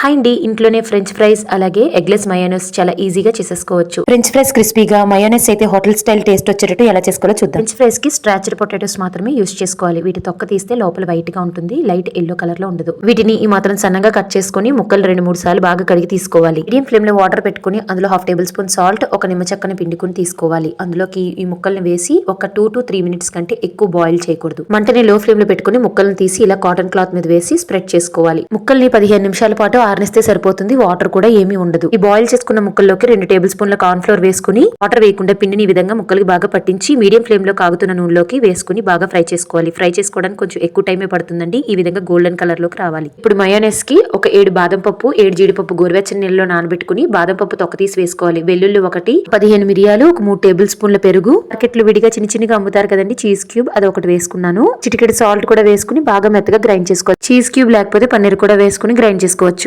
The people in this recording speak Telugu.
హాయ్ అండి ఇంట్లోనే ఫ్రెంచ్ ఫ్రైస్ అలాగే ఎగ్లెస్ మయోనస్ చాలా ఈజీగా చేసేసుకోవచ్చు. ఫ్రెంచ్ ఫ్రైస్ క్రిస్పీగా మయోనైస్ అయితే హోటల్ స్టైల్ టేస్ట్ వచ్చేటట్టు ఎలా చేసుకోవాలో చూద్దాం. ఫ్రెంచ్ ఫ్రైస్కి స్ట్రాచర్ పొటాటోస్ మాత్రమే యూస్ చేసుకోవాలి. వీటి తొక్క తీస్తే లోపల వైట్గా ఉంటుంది లైట్ ఎల్లో కలర్లో ఉండదు. వీటిని ఈ మాత్రం సన్నగా కట్ చేసుకొని ముక్కలు రెండు మూడు సార్లు బాగా కడిగి తీసుకోవాలి. మీడియం ఫ్లేమ్లో వాటర్ పెట్టుకుని అందులో హాఫ్ టేబుల్ స్పూన్ సాల్ట్ ఒక నిమ్మ చెక్కని పిండుకుని తీసుకోవాలి. అందులోకి ఈ ముక్కల్ని వేసి ఒక టూ టు త్రీ మినిట్స్ కంటే ఎక్కువ బాయిల్ చేయకూడదు. మంటని లో ఫ్లేమ్లో పెట్టుకుని ముక్కల్ని తీసి ఇలా కాటన్ క్లాత్ మీద వేసి స్ప్రెడ్ చేసుకోవాలి. ముక్కల్ని పదిహేను నిమిషాల పాటు ఆరనిస్తే సరిపోతుంది వాటర్ కూడా ఏమీ ఉండదు. ఈ బాయిల్ చేసుకున్న ముక్కల్లోకి రెండు టేబుల్ స్పూన్ల కార్న్ ఫ్లోర్ వేసుకుని వాటర్ వేయకుండా పిండిని ఈ విధంగా ముక్కలకి బాగా పట్టించి మీడియం ఫ్లేమ్లో కాగుతున్న నూనెలోకి వేసుకుని బాగా ఫ్రై చేసుకోవాలి. ఫ్రై చేసుకోవడానికి కొంచెం ఎక్కువ టైమే పడుతుందండి. ఈ విధంగా గోల్డెన్ కలర్లోకి రావాలి. ఇప్పుడు మయోనైస్కి ఒక ఏడు బాదం పప్పు ఏడు జీడిపప్పు గోరువెచ్చని నీళ్ళలో నానబెట్టుకుని బాదం పప్పు తొక్క తీసి వేసుకోవాలి. వెల్లుల్లి ఒకటి పదిహేను మిరియాలు ఒక మూడు టేబుల్ స్పూన్ల పెరుగు. మార్కెట్లో విడిగా చిన్న చిన్నగా అమ్ముతారు కదండి చీజ్ క్యూబ్ అది ఒకటి వేసుకున్నాను. చిటికెడు సాల్ట్ కూడా వేసుకుని బాగా మెత్తగా గ్రైండ్ చేసుకోవాలి చీజ్ క్యూబ్ లేకపోతే పన్నీర్ కూడా వేసుకుని గ్రైండ్ చేసుకోవచ్చు.